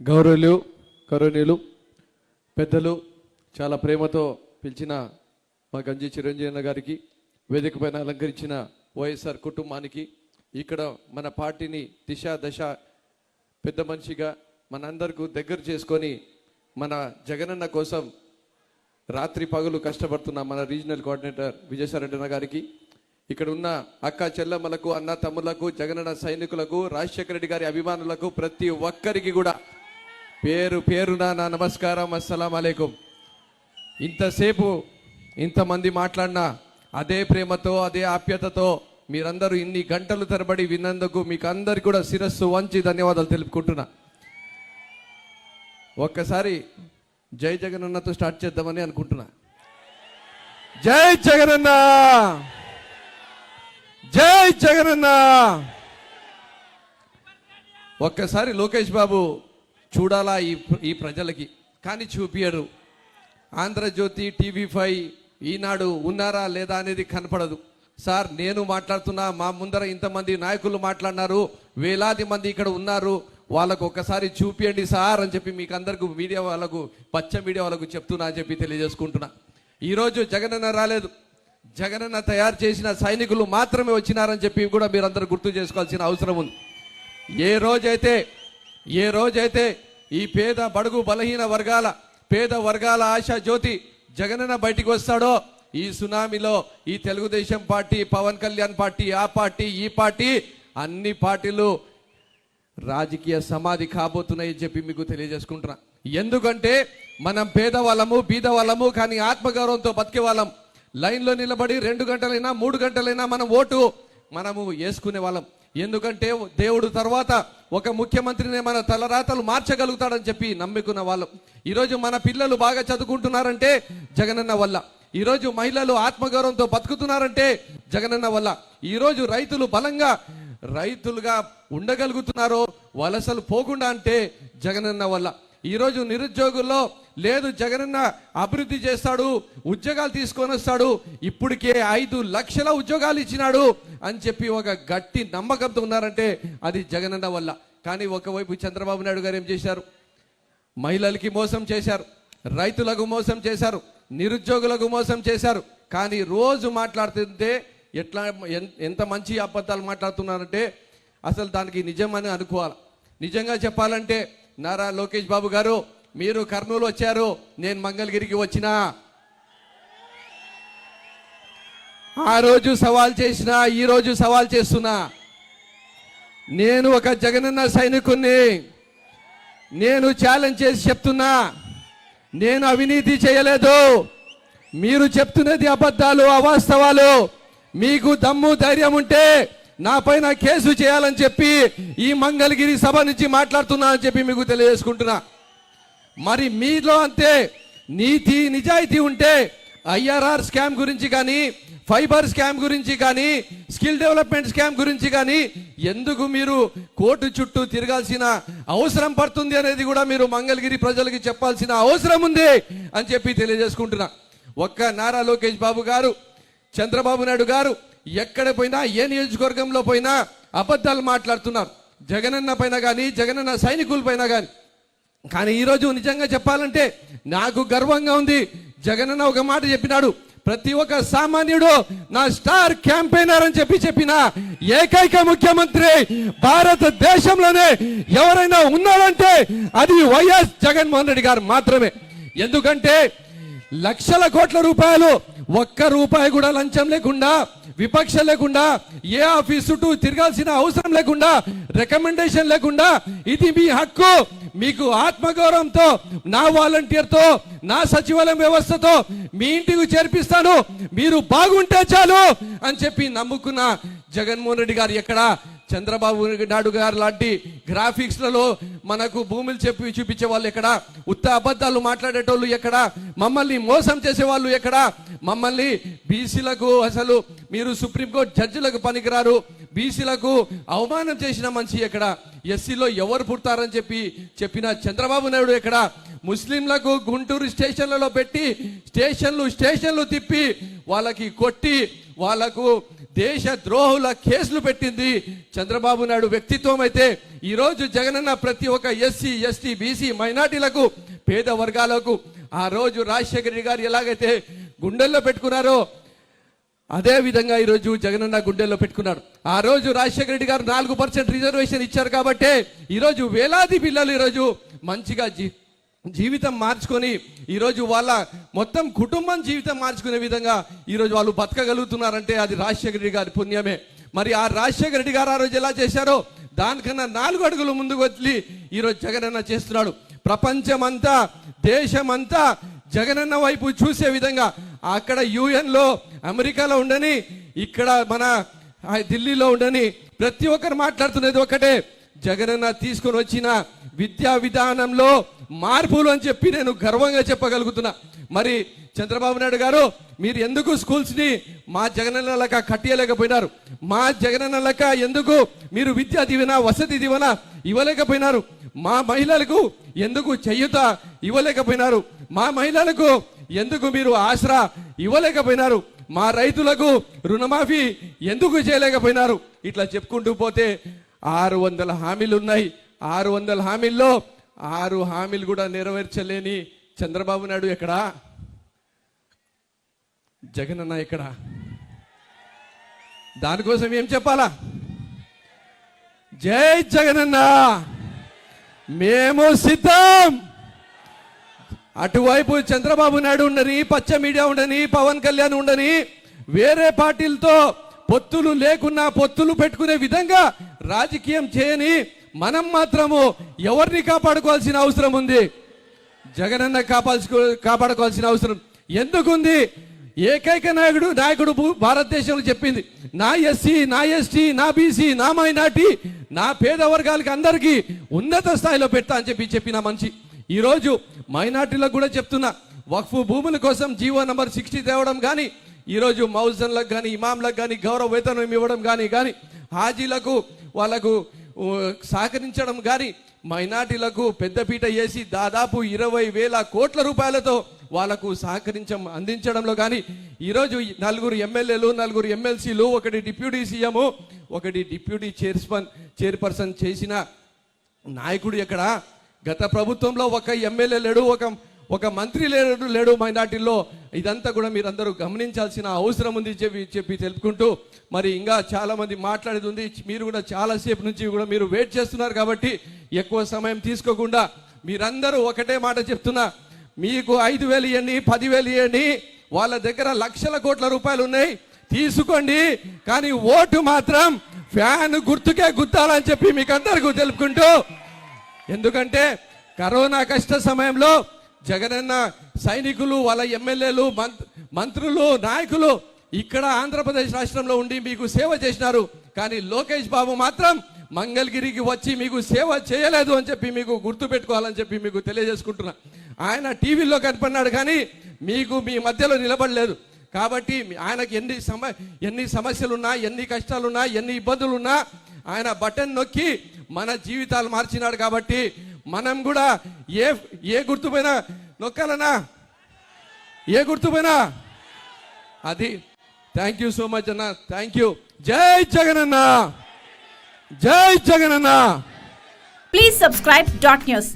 గౌరవులు కరుణీయులు పెద్దలు చాలా ప్రేమతో పిలిచిన మా గంజి చిరంజీవి గారికి వేదిక పైన అలంకరించిన వైఎస్ఆర్ కుటుంబానికి ఇక్కడ మన పార్టీని దిశ దశ పెద్ద మనిషిగా మనందరికీ దగ్గర చేసుకొని మన జగనన్న కోసం రాత్రి పగలు కష్టపడుతున్న మన రీజనల్ కోఆర్డినేటర్ విజయసారెడ్డి గారికి ఇక్కడ ఉన్న అక్క చెల్లమ్మలకు అన్న తమ్ములకు జగనన్న సైనికులకు రాజశేఖర రెడ్డి గారి అభిమానులకు ప్రతి ఒక్కరికి కూడా పేరు పేరున నా నమస్కారం అస్సలం అలైకుం. ఇంతసేపు ఇంతమంది మాట్లాడినా అదే ప్రేమతో అదే ఆప్యతతో మీరందరూ ఇన్ని గంటలు తరబడి విన్నందుకు మీకు అందరికి కూడా శిరస్సు వంచి ధన్యవాదాలు తెలుపుకుంటున్నా. ఒక్కసారి జై జగనన్నతో స్టార్ట్ చేద్దామని అనుకుంటున్నా. జై జగనన్న! జై జగనన్న! ఒక్కసారి లోకేష్ బాబు చూడాలా ఈ ఈ ప్రజలకి. కానీ చూపియరు ఆంధ్రజ్యోతి టీవీ ఫైవ్ ఈనాడు ఉన్నారా లేదా అనేది కనపడదు. సార్ నేను మాట్లాడుతున్నా మా ముందర ఇంతమంది నాయకులు మాట్లాడినారు వేలాది మంది ఇక్కడ ఉన్నారు వాళ్ళకు ఒక్కసారి చూపియండి సార్ అని చెప్పి మీకు అందరికీ మీడియా వాళ్ళకు పచ్చ మీడియా వాళ్ళకు చెప్తున్నా అని చెప్పి తెలియజేసుకుంటున్నా. ఈరోజు జగనన్న రాలేదు. జగనన్న తయారు చేసిన సైనికులు మాత్రమే వచ్చినారని చెప్పి కూడా మీరందరూ గుర్తు చేసుకోవాల్సిన అవసరం ఉంది. ఏ రోజైతే ఏ రోజైతే ఈ పేద బడుగు బలహీన వర్గాల పేద వర్గాల ఆశా జ్యోతి జగనన్న బయటికి వస్తాడో ఈ సునామీలో ఈ తెలుగుదేశం పార్టీ పవన్ కళ్యాణ్ పార్టీ ఆ పార్టీ ఈ పార్టీ అన్ని పార్టీలు రాజకీయ సమాధి కాబోతున్నాయి అని చెప్పి మీకు తెలియజేసుకుంటున్నా. ఎందుకంటే మనం పేదవాళ్ళము బీదవాళ్ళము కానీ ఆత్మగౌరవంతో బతికే వాళ్ళం. లైన్లో నిలబడి రెండు గంటలైనా మూడు గంటలైనా మనం ఓటు మనము వేసుకునే వాళ్ళం. ఎందుకంటే దేవుడు తర్వాత ఒక ముఖ్యమంత్రిని మన తలరాతలు మార్చగలుగుతాడని చెప్పి నమ్ముకున్న వాళ్ళం. ఈరోజు మన పిల్లలు బాగా చదువుకుంటున్నారంటే జగనన్న వల్ల. ఈరోజు మహిళలు ఆత్మగౌరవంతో బతుకుతున్నారంటే జగనన్న వల్ల. ఈరోజు రైతులు బలంగా రైతులుగా ఉండగలుగుతున్నారో వలసలు పోకుండా అంటే జగనన్న వల్ల. ఈరోజు నిరుద్యోగుల్లో లేదు జగనన్న అభివృద్ధి చేస్తాడు ఉద్యోగాలు తీసుకొని వస్తాడు ఇప్పటికే ఐదు లక్షల ఉద్యోగాలు ఇచ్చినాడు అని చెప్పి ఒక గట్టి నమ్మకంతో ఉన్నారంటే అది జగనన్న వల్ల. కానీ ఒకవైపు చంద్రబాబు నాయుడు గారు ఏం చేశారు? మహిళలకి మోసం చేశారు రైతులకు మోసం చేశారు నిరుద్యోగులకు మోసం చేశారు. కానీ రోజు మాట్లాడుతుంటే ఎట్లా ఎంత మంచి అబద్ధాలు మాట్లాడుతున్నారంటే అసలు దానికి నిజం అని అనుకోవాలి. నిజంగా చెప్పాలంటే నారా లోకేష్ బాబు గారు మీరు కర్నూలు వచ్చారు నేను మంగళగిరికి వచ్చినా. ఆ రోజు సవాల్ చేసిన ఈ రోజు సవాల్ చేస్తున్నా. నేను ఒక జగనన్న సైనికుణ్ణి. నేను ఛాలెంజ్ చేసి చెప్తున్నా. నేను అవినీతి చేయలేదు. మీరు చెప్తున్నది అబద్ధాలు అవాస్తవాలు. మీకు దమ్ము ధైర్యం ఉంటే నా పైన కేసు చేయాలని చెప్పి ఈ మంగళగిరి సభ నుంచి మాట్లాడుతున్నా అని చెప్పి మీకు తెలియజేసుకుంటున్నా. మరి మీలో అంతే నీతి నిజాయితీ ఉంటే ఐఆర్ఆర్ స్కామ్ గురించి కానీ ఫైబర్ స్కామ్ గురించి కానీ స్కిల్ డెవలప్మెంట్ స్కామ్ గురించి కానీ ఎందుకు మీరు కోర్టు చుట్టూ తిరగాల్సిన అవసరం పడుతుంది అనేది కూడా మీరు మంగళగిరి ప్రజలకి చెప్పాల్సిన అవసరం ఉంది అని చెప్పి తెలియజేసుకుంటున్నా. ఒక్క నారా లోకేష్ బాబు గారు చంద్రబాబు నాయుడు గారు ఎక్కడ పోయినా ఏ నియోజకవర్గంలో పోయినా అబద్ధాలు మాట్లాడుతున్నారు. జగనన్న పైన కానీ జగనన్న సైనికుల పైన కానీ కానీ ఈరోజు నిజంగా చెప్పాలంటే నాకు గర్వంగా ఉంది. జగనన్న ఒక మాట చెప్పినాడు. ప్రతి ఒక్క సామాన్యుడు నా స్టార్ క్యాంపెయినర్ అని చెప్పి చెప్పిన ఏకైక ముఖ్యమంత్రి భారతదేశంలోనే ఎవరైనా ఉన్నాడంటే అది వైఎస్ జగన్మోహన్ రెడ్డి గారు మాత్రమే. ఎందుకంటే లక్షల కోట్ల రూపాయలు ఒక్క రూపాయి కూడా లంచం లేకుండా విపక్ష లేకుండా ఏ ఆఫీస్ చుట్టూ తిరగాల్సిన అవసరం లేకుండా రికమెండేషన్ లేకుండా ఇది మీ హక్కు. మీకు ఆత్మగౌరవంతో నా వాలంటీర్తో నా సచివాలయం వ్యవస్థతో మీ ఇంటికి చేర్పిస్తాను. మీరు బాగుంటే చాలు అని చెప్పి నమ్ముకున్న జగన్మోహన్ రెడ్డి గారు ఎక్కడ? చంద్రబాబు నాయుడు గారు లాంటి గ్రాఫిక్స్లలో మనకు భూములు చెప్పి చూపించే వాళ్ళు ఎక్కడ? ఉత్త అబద్ధాలు మాట్లాడేటోళ్ళు ఎక్కడ? మమ్మల్ని మోసం చేసే వాళ్ళు ఎక్కడ? మమ్మల్ని బీసీలకు అసలు మీరు సుప్రీంకోర్టు జడ్జిలకు పనికిరారు. బీసీలకు అవమానం చేసిన మనిషి ఎక్కడ? ఎస్సీలో ఎవరు పుడతారని చెప్పి చెప్పిన చంద్రబాబు నాయుడు ఎక్కడ? ముస్లింలకు గుంటూరు స్టేషన్లలో పెట్టి స్టేషన్లు స్టేషన్లు తిప్పి వాళ్ళకి కొట్టి వాళ్ళకు దేశ ద్రోహుల కేసులు పెట్టింది చంద్రబాబు నాయుడు వ్యక్తిత్వం అయితే ఈరోజు జగనన్న ప్రతి ఒక్క ఎస్సీ ఎస్టీ బీసీ మైనార్టీలకు పేద వర్గాలకు ఆ రోజు రాజశేఖర రెడ్డి గారు ఎలాగైతే గుండెల్లో పెట్టుకున్నారో అదే విధంగా ఈరోజు జగనన్న గుండెల్లో పెట్టుకున్నాడు ఆ రోజు రాజశేఖర రెడ్డి గారు నాలుగు పర్సెంట్ రిజర్వేషన్ ఇచ్చారు కాబట్టే ఈరోజు వేలాది పిల్లలు ఈరోజు మంచిగా జీ జీవితం మార్చుకొని ఈరోజు వాళ్ళ మొత్తం కుటుంబం జీవితం మార్చుకునే విధంగా ఈరోజు వాళ్ళు బతకగలుగుతున్నారంటే అది రాజశేఖర రెడ్డి గారి పుణ్యమే. మరి ఆ రాజశేఖర రెడ్డి గారు ఆ రోజు ఎలా చేశారో దానికన్నా నాలుగు అడుగులు ముందుకు వదిలి ఈరోజు జగనన్న చేస్తున్నాడు. ప్రపంచమంతా దేశమంతా జగనన్న వైపు చూసే విధంగా అక్కడ యుఎన్లో అమెరికాలో ఉండని ఇక్కడ మన ఢిల్లీలో ఉండని ప్రతి ఒక్కరు మాట్లాడుతున్నది ఒకటే. జగనన్న తీసుకొని వచ్చిన విద్యా విధానంలో మార్పులు అని చెప్పి నేను గర్వంగా చెప్పగలుగుతున్నా. మరి చంద్రబాబు నాయుడు గారు మీరు ఎందుకు స్కూల్స్ని మా జగనన్న లెక్క కట్టియలేకపోయినారు? మా జగనన్న లెక్క ఎందుకు మీరు విద్యా దీవెన వసతి దీవెన ఇవ్వలేకపోయినారు? మా మహిళలకు ఎందుకు చెయ్యుత ఇవ్వలేకపోయినారు? మా మహిళలకు ఎందుకు మీరు ఆసరా ఇవ్వలేకపోయినారు? మా రైతులకు రుణమాఫీ ఎందుకు చేయలేకపోయినారు? ఇట్లా చెప్పుకుంటూ పోతే ఆరు వందల హామీలు ఉన్నాయి. ఆరు వందల హామీల్లో ఆరు హామీలు కూడా నెరవేర్చలేని చంద్రబాబు నాయుడు ఎక్కడా? జగనన్న ఇక్కడ దానికోసం ఏం చెప్పాలా? జై జగనన్న మేము సిద్ధం! అటువైపు చంద్రబాబు నాయుడు ఉండని పచ్చ మీడియా ఉండని పవన్ కళ్యాణ్ ఉండని వేరే పార్టీలతో పొత్తులు లేకున్నా పొత్తులు పెట్టుకునే విధంగా రాజకీయం చేయని మనం మాత్రము ఎవరిని కాపాడుకోవాల్సిన అవసరం ఉంది? జగనన్న కాపాల్చుకో కాపాడుకోవాల్సిన అవసరం ఎందుకుంది? ఏకైక నాయకుడు నాయకుడు భారతదేశంలో చెప్పింది నా ఎస్సీ నా ఎస్టీ నా బీసీ నా మైనార్టీ నా పేద వర్గాలకి అందరికీ ఉన్నత స్థాయిలో పెడతా అని చెప్పి చెప్పిన మనిషి. ఈరోజు మైనార్టీలకు కూడా చెప్తున్నా వక్ఫ్ భూముల కోసం జీవో నంబర్ సిక్స్టీ తేవడం కానీ ఈరోజు మౌజన్లకు కానీ ఇమాంలకు కానీ గౌరవ వేతనం ఇవ్వడం కానీ కానీ హాజీలకు వాళ్ళకు సహకరించడం కానీ మైనార్టీలకు పెద్దపీట వేసి దాదాపు ఇరవై వేల కోట్ల రూపాయలతో వాళ్ళకు సహకరించం అందించడంలో కానీ ఈరోజు నలుగురు ఎమ్మెల్యేలు నలుగురు ఎమ్మెల్సీలు ఒకటి డిప్యూటీ సీఎం ఒకటి డిప్యూటీ చైర్స్మన్ చైర్పర్సన్ చేసిన నాయకుడు ఎక్కడ? గత ప్రభుత్వంలో ఒక ఎమ్మెల్యే లేడు ఒక ఒక మంత్రి లేడు లేడు మైనార్టీలో. ఇదంతా కూడా మీరందరూ గమనించాల్సిన అవసరం ఉంది చెప్పి చెప్పి తెలుపుకుంటూ మరి ఇంకా చాలామంది మాట్లాడేది ఉంది. మీరు కూడా చాలాసేపు నుంచి కూడా మీరు వెయిట్ చేస్తున్నారు కాబట్టి ఎక్కువ సమయం తీసుకోకుండా మీరందరూ ఒకటే మాట చెప్తున్నా. మీకు ఐదు వేలు ఇవ్వండి పదివేలు ఇవ్వండి వాళ్ళ దగ్గర లక్షల కోట్ల రూపాయలు ఉన్నాయి తీసుకోండి. కానీ ఓటు మాత్రం ఫ్యాన్ గుర్తుకే గుర్తాలని చెప్పి మీకు అందరికీ తెలుపుకుంటూ ఎందుకంటే కరోనా కష్ట సమయంలో జగనన్న సైనికులు వాళ్ళ ఎమ్మెల్యేలు మంత్- మంత్రులు నాయకులు ఇక్కడ ఆంధ్రప్రదేశ్ రాష్ట్రంలో ఉండి మీకు సేవ చేసినారు. కానీ లోకేష్ బాబు మాత్రం మంగళగిరికి వచ్చి మీకు సేవ చేయలేదు అని చెప్పి మీకు గుర్తు పెట్టుకోవాలని చెప్పి మీకు తెలియజేసుకుంటున్నా. ఆయన టీవీలో కనపడినాడు కానీ మీకు మీ మధ్యలో నిలబడలేదు. కాబట్టి ఆయనకి ఎన్ని సమ ఎన్ని సమస్యలున్నా ఎన్ని కష్టాలున్నా ఎన్ని ఇబ్బందులున్నా ఆయన బటన్ నొక్కి మన జీవితాలు మార్చినాడు కాబట్టి మనం కూడా ఏ ఏ గుర్తుపైన నొక్కాలనా ఏ గుర్తుపైన అది. థ్యాంక్ యూ సో మచ్ అన్న. థ్యాంక్ యూ జై జగనన్న. జై Jagananna. Please subscribe dot news